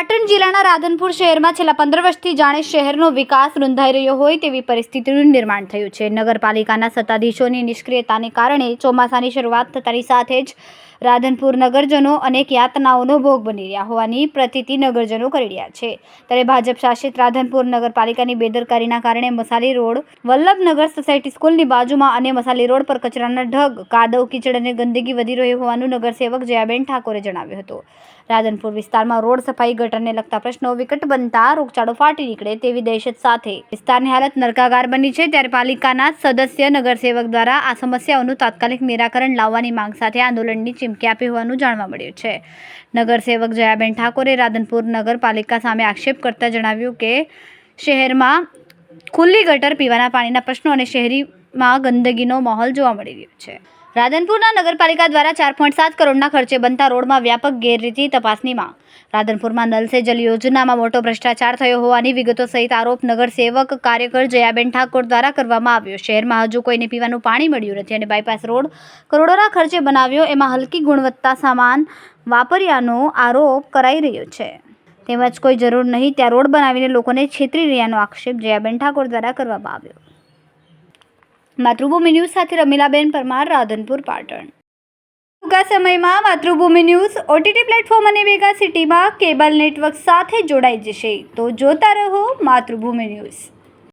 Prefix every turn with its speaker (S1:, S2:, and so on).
S1: પાટણ જિલ્લાના રાધનપુર શહેરમાં છેલ્લા પંદર વર્ષથી જાણે શહેરનો વિકાસ રૂંધાઈ રહ્યો હોય તેવી પરિસ્થિતિનું નિર્માણ થયું છે. નગરપાલિકાના સત્તાધીશોની નિષ્ક્રિયતાને કારણે ચોમાસાની શરૂઆત થતાની સાથે જ રાધનપુર નગરજનો અનેક યાતનાઓનો ભોગ બની રહ્યા હોવાની પ્રતીતિ નગરજનો કરી રહ્યા છે. ત્યારે ભાજપ શાસિત રાધનપુર નગરપાલિકાની બેદરકારીના કારણે મસાલી રોડ, વલ્લભનગર સોસાયટી સ્કૂલની બાજુમાં અને મસાલી રોડ પર કચરાના ઢગ, કાદવ, કીચડ અને ગંદકી વધી રહી હોવાનું નગરસેવક જયાબેન ઠાકોરે જણાવ્યું હતું. રાધનપુર વિસ્તારમાં રોડ સફાઈ ગટરને લગતા પ્રશ્નો વિકટ બનતા રોગચાળો ફાટી નીકળે તેવી દહેશત સાથે. વિસ્તારની હાલત નરકાગાર બની છે ત્યારે પાલિકાના સદસ્ય નગરસેવક દ્વારા આ સમસ્યાઓનું તાત્કાલિક નિરાકરણ લાવવાની માંગ સાથે આંદોલનની ચીમકી આપી હોવાનું જાણવા મળ્યું છે. નગરસેવક જયાબેન ઠાકોરે રાધનપુર નગરપાલિકા સામે આક્ષેપ કરતા જણાવ્યું કે, શહેરમાં ખુલ્લી ગટર પીવાના પાણીના પ્રશ્નો અને શહેરીમાં ગંદકીનો માહોલ જોવા મળી રહ્યો છે. રાધનપુરના નગરપાલિકા દ્વારા ચાર પોઈન્ટ સાત કરોડના ખર્ચે બનતા રોડમાં વ્યાપક ગેરરીતિ તપાસનીમાં રાધનપુરમાં નલ જલ યોજનામાં મોટો ભ્રષ્ટાચાર થયો હોવાની વિગતો સહિત આરોપ નગરસેવક કાર્યકર જયાબેન ઠાકોર દ્વારા કરવામાં આવ્યો. શહેરમાં હજુ કોઈને પીવાનું પાણી મળ્યું નથી અને બાયપાસ રોડ કરોડોના ખર્ચે બનાવ્યો. એમાં હલકી ગુણવત્તા સામાન વાપર્યાનો આરોપ કરાઈ રહ્યો છે. તેમજ કોઈ જરૂર નહીં, ત્યાં રોડ બનાવીને લોકોને છેતરી રહ્યાનો આક્ષેપ જયાબેન ઠાકોર દ્વારા કરવામાં આવ્યો. માતૃભૂમિ ન્યૂઝ સાથે રમીલાબેન પરમાર, રાધનપુર, પાટણ. ટૂંકા સમયમાં માતૃભૂમિ ન્યૂઝ ઓટીટી પ્લેટફોર્મ અને મેગા સિટીમાં કેબલ નેટવર્ક સાથે જોડાઈ જશે. તો જોતા રહો માતૃભૂમિ ન્યૂઝ.